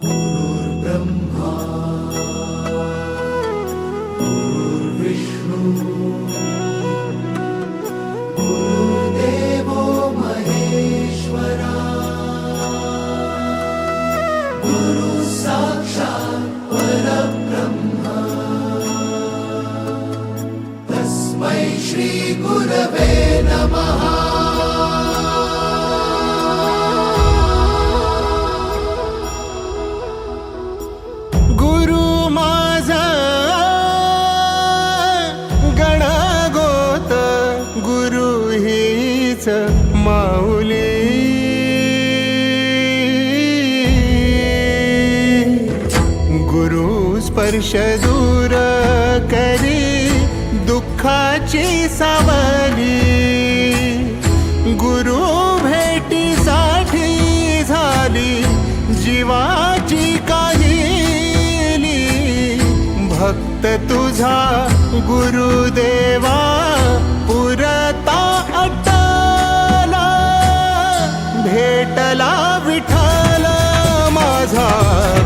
्रह्माविष्णुदेवो मरेश्वरसाक्षात् पुरब्रह्म। तस्मै श्रीगुरवे हीच माऊली. गुरु स्पर्श दूर करी दुःखाची सावली. गुरु भेटीसाठी झाली जीवाची काली भक्त तुझा गुरु माझा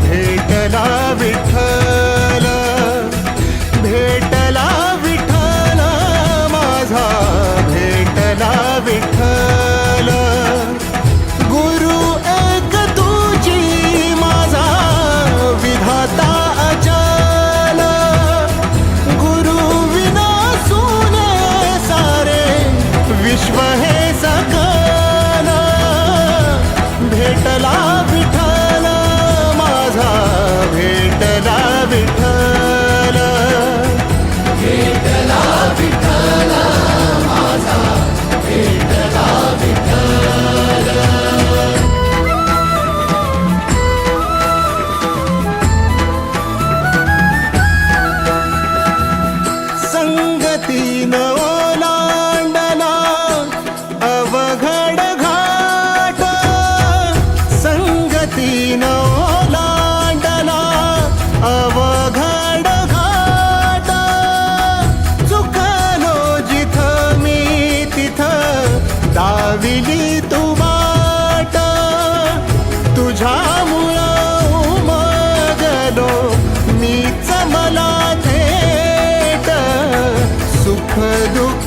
Latino oh.